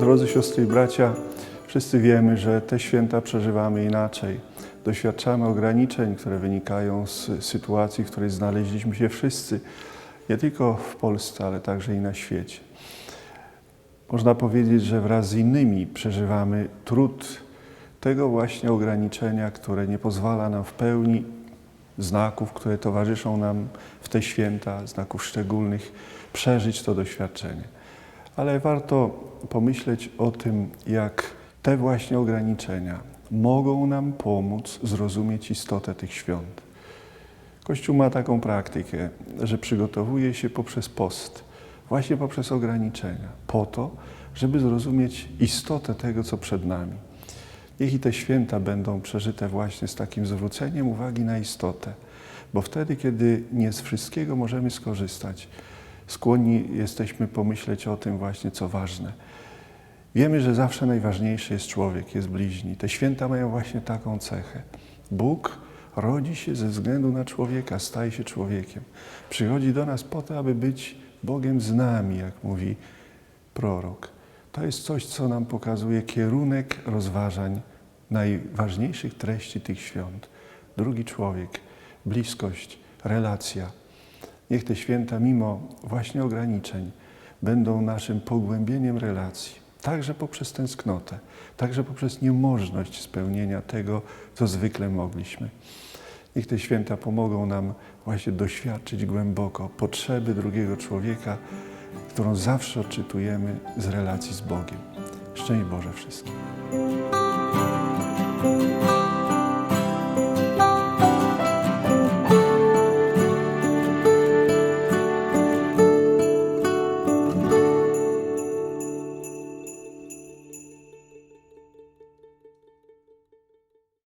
Drodzy siostry i bracia, wszyscy wiemy, że te święta przeżywamy inaczej. Doświadczamy ograniczeń, które wynikają z sytuacji, w której znaleźliśmy się wszyscy, nie tylko w Polsce, ale także i na świecie. Można powiedzieć, że wraz z innymi przeżywamy trud tego właśnie ograniczenia, które nie pozwala nam w pełni znaków, które towarzyszą nam w te święta, znaków szczególnych, przeżyć to doświadczenie. Ale warto pomyśleć o tym, jak te właśnie ograniczenia mogą nam pomóc zrozumieć istotę tych świąt. Kościół ma taką praktykę, że przygotowuje się poprzez post, właśnie poprzez ograniczenia, po to, żeby zrozumieć istotę tego, co przed nami. Niech i te święta będą przeżyte właśnie z takim zwróceniem uwagi na istotę, bo wtedy, kiedy nie z wszystkiego możemy skorzystać, skłonni jesteśmy pomyśleć o tym właśnie, co ważne. Wiemy, że zawsze najważniejszy jest człowiek, jest bliźni. Te święta mają właśnie taką cechę. Bóg rodzi się ze względu na człowieka, staje się człowiekiem. Przychodzi do nas po to, aby być Bogiem z nami, jak mówi prorok. To jest coś, co nam pokazuje kierunek rozważań najważniejszych treści tych świąt. Drugi człowiek, bliskość, relacja. Niech te święta, mimo właśnie ograniczeń, będą naszym pogłębieniem relacji, także poprzez tęsknotę, także poprzez niemożność spełnienia tego, co zwykle mogliśmy. Niech te święta pomogą nam właśnie doświadczyć głęboko potrzeby drugiego człowieka, którą zawsze odczytujemy z relacji z Bogiem. Szczęść Boże wszystkim.